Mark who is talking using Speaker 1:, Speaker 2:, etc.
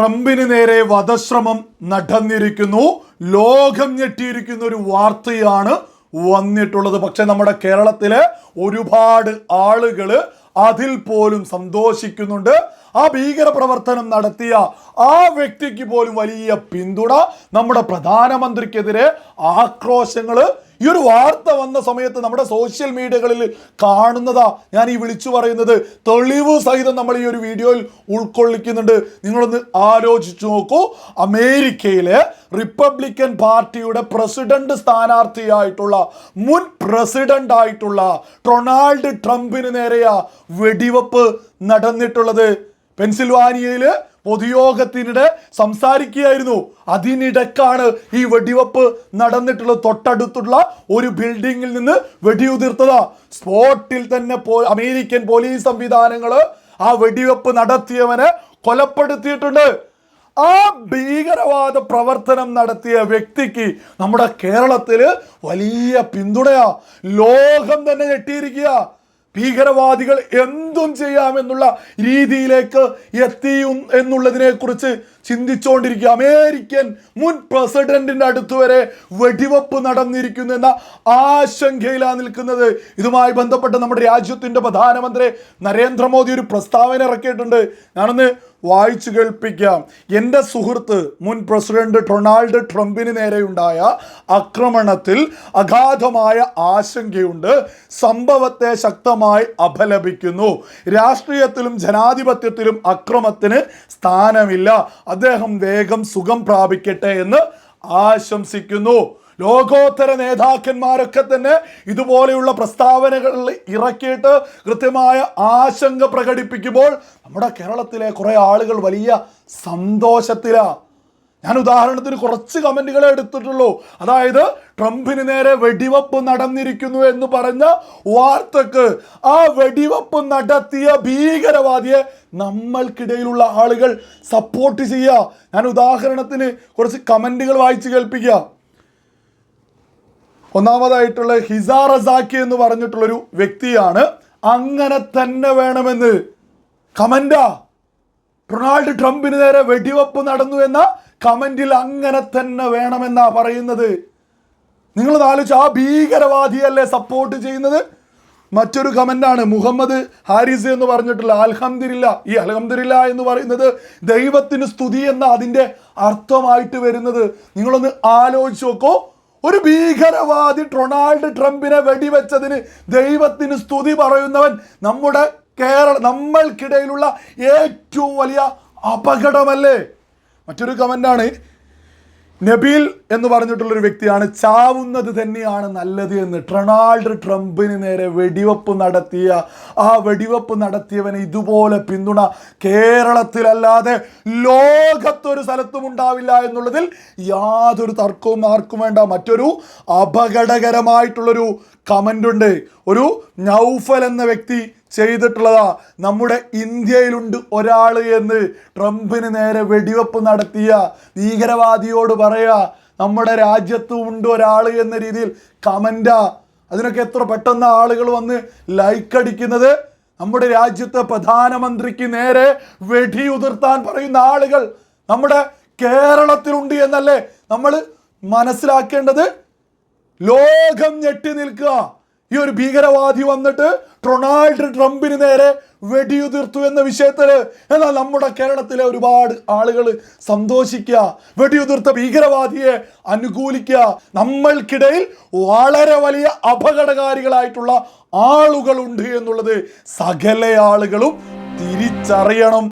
Speaker 1: ട്രംപിന് നേരെ വധശ്രമം നടന്നിരിക്കുന്നു. ലോകം ഞെട്ടിയിരിക്കുന്ന ഒരു വാർത്തയാണ് വന്നിട്ടുള്ളത്. പക്ഷെ നമ്മുടെ കേരളത്തിലെ ഒരുപാട് ആളുകൾ അതിൽ പോലും സന്തോഷിക്കുന്നുണ്ട്. ആ ഭീകര പ്രവർത്തനം നടത്തിയ ആ വ്യക്തിക്ക് പോലും വലിയ പിന്തുണ. നമ്മുടെ പ്രധാനമന്ത്രിക്കെതിരെ ആക്രോശങ്ങൾ ഈ ഒരു വാർത്ത വന്ന സമയത്ത് നമ്മുടെ സോഷ്യൽ മീഡിയകളിൽ കാണുന്നതാ ഞാൻ ഈ വിളിച്ചു പറയുന്നത്. തെളിവ് സഹിതം നമ്മൾ ഈ ഒരു വീഡിയോയിൽ ഉൾക്കൊള്ളിക്കുന്നുണ്ട്. നിങ്ങളൊന്ന് ആലോചിച്ചു നോക്കൂ. അമേരിക്കയിലെ റിപ്പബ്ലിക്കൻ പാർട്ടിയുടെ പ്രസിഡന്റ് സ്ഥാനാർത്ഥിയായിട്ടുള്ള മുൻ പ്രസിഡന്റ് ആയിട്ടുള്ള ഡൊണാൾഡ് ട്രംപിന് നേരെയാ വെടിവെപ്പ് നടന്നിട്ടുള്ളത്. പെൻസിൽവാനിയയിൽ പൊതുയോഗത്തിനിടെ സംസാരിക്കുകയായിരുന്നു. അതിനിടക്കാണ് ഈ വെടിവെപ്പ് നടന്നിട്ടുള്ള തൊട്ടടുത്തുള്ള ഒരു ബിൽഡിങ്ങിൽ നിന്ന് വെടിയുതിർത്തത്. സ്പോട്ടിൽ തന്നെ അമേരിക്കൻ പോലീസ് സംവിധാനങ്ങൾ ആ വെടിവെപ്പ് നടത്തിയവനെ കൊലപ്പെടുത്തിയിട്ടുണ്ട്. ആ ഭീകരവാദ പ്രവർത്തനം നടത്തിയ വ്യക്തിക്ക് നമ്മുടെ കേരളത്തിൽ വലിയ പിന്തുണയാ. ലോകം തന്നെ ഞെട്ടിയിരിക്കുക ഭീകരവാദികൾ എന്തും ചെയ്യാമെന്നുള്ള രീതിയിലേക്ക് എത്തിയും എന്നുള്ളതിനെ കുറിച്ച് ചിന്തിച്ചുകൊണ്ടിരിക്കുക അമേരിക്കൻ മുൻ പ്രസിഡന്റിന്റെ അടുത്ത് വരെ വെടിവെപ്പ് നടന്നിരിക്കുന്നു എന്ന ആശങ്കയിലാണ് നിൽക്കുന്നത്. ഇതുമായി ബന്ധപ്പെട്ട് നമ്മുടെ രാജ്യത്തിന്റെ പ്രധാനമന്ത്രി നരേന്ദ്രമോദി ഒരു പ്രസ്താവന ഇറക്കിയിട്ടുണ്ട്. ഞാനൊന്ന് വായിച്ചു കേൾപ്പിക്കാം. എന്റെ സുഹൃത്ത് മുൻ പ്രസിഡന്റ് ഡൊണാൾഡ് ട്രംപിന് നേരെയുണ്ടായ ആക്രമണത്തിൽ അഗാധമായ ആശങ്കയുണ്ട്. സംഭവത്തെ ശക്തമായി അപലപിക്കുന്നു. രാഷ്ട്രീയത്തിലും ജനാധിപത്യത്തിലും അക്രമത്തിന് സ്ഥാനമില്ല. അദ്ദേഹം വേഗം സുഖം പ്രാപിക്കട്ടെ എന്ന് ആശംസിക്കുന്നു. ലോകോത്തര നേതാക്കന്മാരൊക്കെ തന്നെ ഇതുപോലെയുള്ള പ്രസ്താവനകൾ ഇറക്കിയിട്ട് കൃത്യമായ ആശങ്ക പ്രകടിപ്പിക്കുമ്പോൾ നമ്മുടെ കേരളത്തിലെ കുറേ ആളുകൾ വലിയ സന്തോഷത്തിലാണ് ഞാൻ ഉദാഹരണത്തിന് കുറച്ച് കമന്റുകളെ എടുത്തിട്ടുള്ളൂ. അതായത് ട്രംപിന് നേരെ വെടിവെപ്പ് നടന്നിരിക്കുന്നു എന്ന് പറഞ്ഞ വാർത്തക്ക് ആ വെടിവെപ്പ് നടത്തിയ ഭീകരവാദിയെ നമ്മൾക്കിടയിലുള്ള ആളുകൾ സപ്പോർട്ട് ചെയ്യുക. ഞാൻ ഉദാഹരണത്തിന് കുറച്ച് കമന്റുകൾ വായിച്ച് കേൾപ്പിക്കുക. ഒന്നാമതായിട്ടുള്ള ഹിസാർ റസാക്കി എന്ന് പറഞ്ഞിട്ടുള്ളൊരു വ്യക്തിയാണ്. അങ്ങനെ തന്നെ വേണമെന്ന് കമന്റാ. ഡൊണാൾഡ് ട്രംപിന് നേരെ വെടിവെപ്പ് നടന്നു എന്ന കമന്റിൽ അങ്ങനെ തന്നെ വേണമെന്നാ പറയുന്നത്. നിങ്ങൾ ആലോചിച്ച് ആ ഭീകരവാദിയല്ലേ സപ്പോർട്ട് ചെയ്യുന്നത്? മറ്റൊരു കമന്റാണ് മുഹമ്മദ് ഹാരിസ് എന്ന് പറഞ്ഞിട്ടുള്ള അൽഹംദില്ല ഈ അൽഹംദില്ല എന്ന് പറയുന്നത് ദൈവത്തിന് സ്തുതി എന്ന അതിന്റെ അർത്ഥമായിട്ട് വരുന്നത്. നിങ്ങളൊന്ന് ആലോചിച്ച് നോക്കോ. ഒരു ഭീകരവാദി ഡൊണാൾഡ് ട്രംപിനെ വെടിവെച്ചതിന് ദൈവത്തിന് സ്തുതി പറയുന്നവൻ നമ്മുടെ കേരള നമ്മൾക്കിടയിലുള്ള ഏറ്റവും വലിയ അപകടമല്ലേ? മറ്റൊരു കമന്റാണ് നബീൽ എന്ന് പറഞ്ഞിട്ടുള്ളൊരു വ്യക്തിയാണ്. ചാവുന്നത് തന്നെയാണ് നല്ലത് എന്ന്. ഡൊണാൾഡ് ട്രംപിന് നേരെ വെടിവെപ്പ് നടത്തിയ ആ വെടിവെപ്പ് നടത്തിയവന് ഇതുപോലെ പിന്തുണ കേരളത്തിലല്ലാതെ ലോകത്തൊരു സ്ഥലത്തും ഉണ്ടാവില്ല എന്നുള്ളതിൽ യാതൊരു തർക്കവും ആർക്കും വേണ്ട. മറ്റൊരു അപകടകരമായിട്ടുള്ളൊരു കമന്റ് ഉണ്ട്. ഒരു നൗഫൽ എന്ന വ്യക്തി ചെയ്തിട്ടുള്ളതാ. നമ്മുടെ ഇന്ത്യയിലുണ്ട് ഒരാൾ എന്ന് ട്രംപിന് നേരെ വെടിവെപ്പ് നടത്തിയ ഭീകരവാദിയോട് പറയുക നമ്മുടെ രാജ്യത്തും ഉണ്ട് ഒരാൾ എന്ന രീതിയിൽ കമന്റാ അതിനൊക്കെ എത്ര പെട്ടെന്ന് ആളുകൾ വന്ന് ലൈക്ക് അടിക്കുന്നത്? നമ്മുടെ രാജ്യത്തെ പ്രധാനമന്ത്രിക്ക് നേരെ വെടി വെടിയുതിർത്താൻ പറയുന്ന ആളുകൾ നമ്മുടെ കേരളത്തിലുണ്ട് എന്നല്ലേ നമ്മൾ മനസ്സിലാക്കേണ്ടത്? ലോകം ഞെട്ടി നിൽക്കുക. ഈ ഒരു ഭീകരവാദി വന്നിട്ട് ഡൊണാൾഡ് ട്രംപിന് നേരെ വെടിയുതിർത്തു എന്ന വിഷയത്തിൽ എന്നാൽ നമ്മുടെ കേരളത്തിലെ ഒരുപാട് ആളുകൾ സന്തോഷിക്കുക വെടിയുതിർത്ത ഭീകരവാദിയെ അനുകൂലിക്കുക. നമ്മൾക്കിടയിൽ വളരെ വലിയ അപകടകാരികളായിട്ടുള്ള ആളുകളുണ്ട് എന്നുള്ളത് സകല ആളുകളും തിരിച്ചറിയണം.